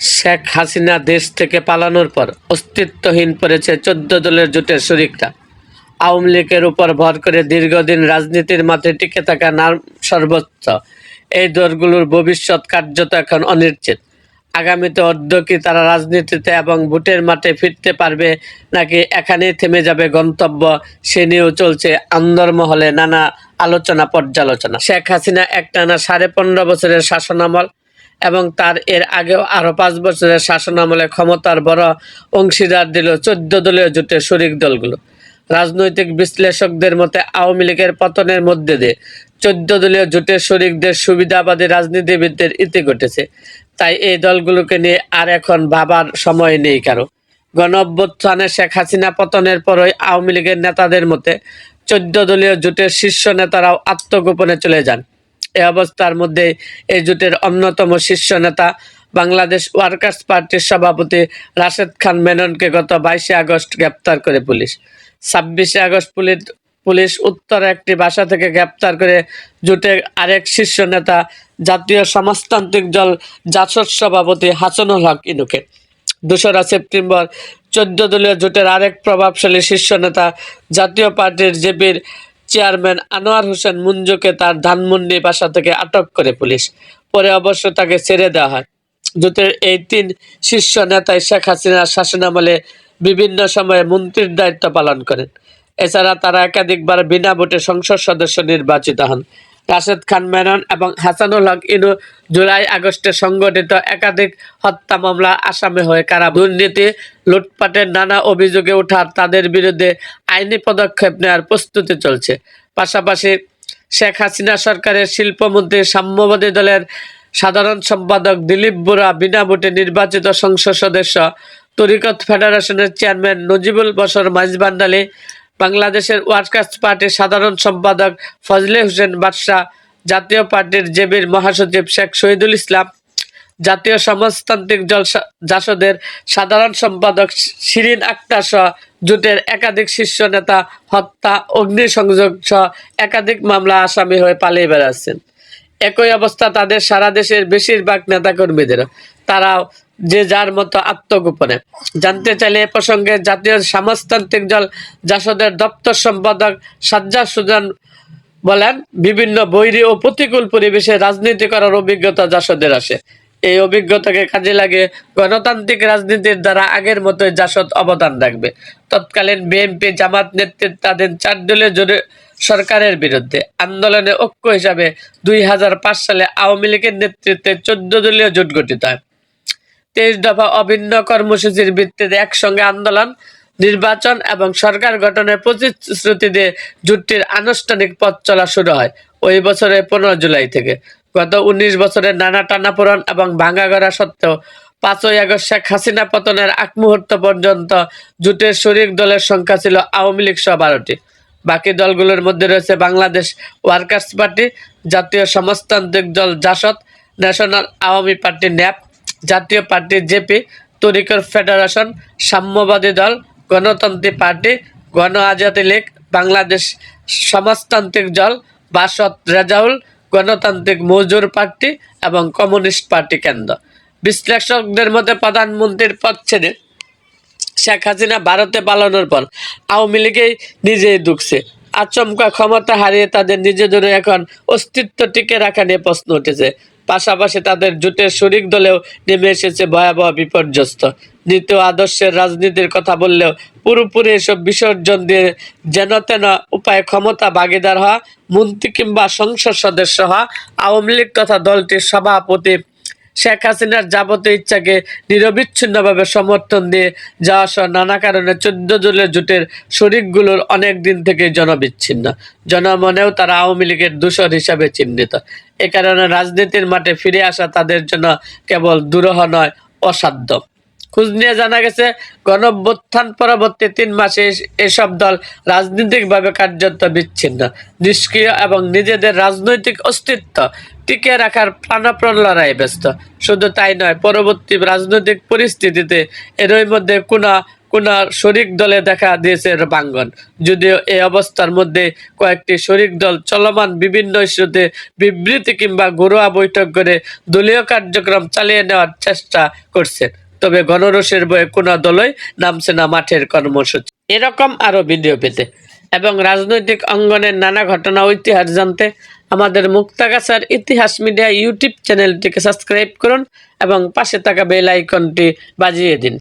শেখ হাসিনা দেশ থেকে পালানোর পর অস্তিত্বহীন পড়েছে চোদ্দ দলের জোটের শরিকরা। আওয়ামী লীগের উপর ভর করে দীর্ঘদিন রাজনীতির মাঠে টিকে থাকা নাম সর্বোচ্চ এই দলগুলোর ভবিষ্যৎ কার্যত এখন অনিশ্চিত। আগামীতে অদ্য কি তারা রাজনীতিতে এবং ভোটের মাঠে ফিরতে পারবে নাকি এখানেই থেমে যাবে গন্তব্য, সে নিয়েও চলছে আন্দরমহলে নানা আলোচনা পর্যালোচনা। শেখ হাসিনা একটানা সাড়ে পনেরো বছরের শাসনামল এবং তার এর আগেও আরও পাঁচ বছরের শাসনামলে ক্ষমতার বড় অংশীদার দিল চোদ্দ দলীয় জোটের শরিক দলগুলো। রাজনৈতিক বিশ্লেষকদের মতে আওয়ামী লীগের পতনের মধ্যে দিয়ে চোদ্দ দলীয় জোটের শরিকদের সুবিধাবাদী রাজনীতিবিদদের ইতি ঘটেছে। তাই এই দলগুলোকে নিয়ে আর এখন ভাবার সময় নেই কারও। গণ অভ্যুত্থানে শেখ হাসিনা পতনের পরই আওয়ামী লীগের নেতাদের মতে চোদ্দ দলীয় জোটের শীর্ষ নেতারাও আত্মগোপনে চলে যান। এই অবস্থার মধ্যে এই জোটের অন্যতম শীর্ষ নেতা বাংলাদেশ ওয়ার্কার্স পার্টির সভাপতি রাশেদ খান মেননকে গত বাইশে আগস্ট গ্রেপ্তার করে পুলিশ। ছাব্বিশে আগস্ট পুলিশ পুলিশ উত্তর একটি বাসা থেকে গ্রেপ্তার করে জোটের আরেক শীর্ষ নেতা জাতীয় সমাজতান্ত্রিক দল জাসদ সভাপতি হাসানুল হক ইনুকে। দোসরা সেপ্টেম্বর চোদ্দ দলীয় জোটের আরেক প্রভাবশালী শীর্ষ নেতা জাতীয় পার্টির জেপির চেয়ারম্যান আনোয়ার হোসেন মুঞ্জুকে তার ধানমন্ডি বাসা থেকে আটক করে পুলিশ। পরে অবশ্য তাকে ছেড়ে দেওয়া হয়। জোটের এই তিন শীর্ষ নেতাই শেখ হাসিনার শাসনামলে বিভিন্ন সময়ে মন্ত্রীর দায়িত্ব পালন করেন। এছাড়া তারা একাধিকবার বিনা ভোটে সংসদ সদস্য নির্বাচিত হন। রাশেদ খান মেনন এবং হাসানুল হক ইনু জুলাই আগস্টে সংগঠিত একাধিক হত্যা মামলা আসামি হয়ে কারা দুর্নীতি, লুটপাটের নানা অভিযোগে ওঠার তাদের বিরুদ্ধে আইনি পদক্ষেপ নেওয়ার প্রস্তুতি চলছে। পাশাপাশি শেখ হাসিনা সরকারের শিল্পমন্ত্রী সাম্যবাদী দলের সাধারণ সম্পাদক দিলীপ বুড়া বিনা ভোটে নির্বাচিত সংসদ সদস্য তরিকত ফেডারেশনের চেয়ারম্যান নজিবুল বসর মাইজবান্ডালি বাংলাদেশের ওয়ার্কার্স পার্টির সাধারণ সম্পাদক ফজলে হোসেন বাদশাহ, জাতীয় পার্টির জেবির মহাসচিব শেখ শহীদুল ইসলাম, জাতীয় সমাজতান্ত্রিক দল সা- জাসদের সাধারণ সম্পাদক শিরিন আক্তার সহ জোটের একাধিক শীর্ষ নেতা হত্যা, অগ্নিসংযোগ সহ একাধিক মামলা আসামি হয়ে পালিয়ে বেড়াচ্ছেন। একই অবস্থা তাদের সারা দেশের বেশিরভাগ নেতাকর্মীদের তারাও যে যার মতো আত্মগোপনে। জানতে চাইলে এ প্রসঙ্গে জাতীয় সমাজতান্ত্রিক দল জাসদের দপ্তর সম্পাদক সাজ্জা সুজান বলেন, বিভিন্ন বৈরী ও প্রতিকূল পরিবেশে রাজনীতি করার অভিজ্ঞতা জাসদের আসে এই অভিজ্ঞতাকে কাজে লাগে গণতান্ত্রিক রাজনীতির দ্বারা আগের মতোই জাসদ অবদান রাখবে। তৎকালীন বিএনপি জামাত নেতৃত্বাধীন চার দলীয় জোরে সরকারের বিরুদ্ধে আন্দোলনে ঐক্য হিসাবে দুই হাজার পাঁচ সালে আওয়ামী লীগের নেতৃত্বে চোদ্দ দলীয় জোট গঠিত হয়। তেইশ দফা অভিন্ন কর্মসূচির ভিত্তিতে একসঙ্গে আন্দোলন, নির্বাচন এবং সরকার গঠনের প্রতিশ্রুতি দিয়ে জোটটির আনুষ্ঠানিক পথ চলা শুরু হয়। ওই বছরের পনেরো জুলাই থেকে গত উনিশ বছরের নানা টানাপোড়ন এবং ভাঙাগড়া সত্ত্বেও পাঁচই আগস্ট শেখ হাসিনা পতনের আগ মুহূর্ত পর্যন্ত জোটের শরিক দলের সংখ্যা ছিল আওয়ামী লীগ সহ বারোটি। বাকি দলগুলোর মধ্যে রয়েছে বাংলাদেশ ওয়ার্কার্স পার্টি, জাতীয় সমাজতান্ত্রিক দল Jasad, national Awami party NAP, জাতীয় পার্টি জেপি, তরিকর ফেডারেশন, সাম্যবাদী দল, গণতান্ত্রিক পার্টি গণ আজাদি লীগ, বাংলাদেশ সমাজতান্ত্রিক দল, বাসদ রেজাউল গণতান্ত্রিক মজুর পার্টি এবং কমিউনিস্ট পার্টি কেন্দ্র। বিশ্লেষকদের মধ্যে প্রধানমন্ত্রীর পদ ছেড়ে শেখ হাসিনা ভারতে পালানোর পর আওয়ামী লীগেই নিজেই ঢুকছে আচমকা ক্ষমতা হারিয়ে তাদের নিজেদের এখন অস্তিত্ব টিকে রাখা নিয়ে প্রশ্ন উঠেছে। পাশাপাশি তাদের জোটের শরিক দলেও নেমে এসেছে ভয়াবহ বিপর্যস্ত। দ্বিতীয় আদর্শের রাজনীতির কথা বললেও পুরোপুরি এসব বিসর্জন দিয়ে যেন তেন উপায়ে ক্ষমতা ভাগিদার হওয়া, মন্ত্রী কিংবা সংসদ সদস্য হওয়া, আওয়ামী লীগ তথা দলটির সভাপতি শেখ হাসিনার যাবতীয় ইচ্ছাকে নিরবিচ্ছিন্নভাবে সমর্থন দিয়ে যাওয়া সহ নানা কারণে চোদ্দ দলের জোটের শরিকগুলোর অনেক দিন থেকে জনবিচ্ছিন্ন। জনমনেও তারা আওয়ামী লীগের দূষর হিসাবে চিহ্নিত। এ কারণে রাজনীতির মাঠে ফিরে আসা তাদের জন্য কেবল দুরহ নয়, অসাধ্য। খোঁজ নিয়ে জানা গেছে গণভ্যুত্থান পরবর্তী তিন মাসে এসব দল রাজনৈতিকভাবে কার্যত বিচ্ছিন্ন, নিষ্ক্রিয় এবং নিজেদের রাজনৈতিক অস্তিত্ব টিকে রাখার প্রাণপ্রাণ লড়াই ব্যস্ত। শুধু তাই নয়, পরবর্তী রাজনৈতিক পরিস্থিতিতে এরই মধ্যে কোনো, কোন শরিক দলে দেখা দিয়েছে রূপাঙ্গন যদিও এই অবস্থার মধ্যে কয়েকটি শরিক দল চলমান বিভিন্ন ইস্যুতে বিবৃতি কিংবা ঘরোয়া বৈঠক করে দলীয় কার্যক্রম চালিয়ে নেওয়ার চেষ্টা করছে। তবে গণরসের বয়ে কোনো দলই নামছে না মাঠের কর্মসূচি। এরকম আরও ভিডিও পেতে। এবং রাজনৈতিক অঙ্গনের নানা ঘটনা ইতিহাস জানতে আমাদের মুক্তাগাছার ইতিহাস মিডিয়া ইউটিউব চ্যানেলটিকে সাবস্ক্রাইব করুন এবং পাশে থাকা বেল আইকনটি বাজিয়ে দিন।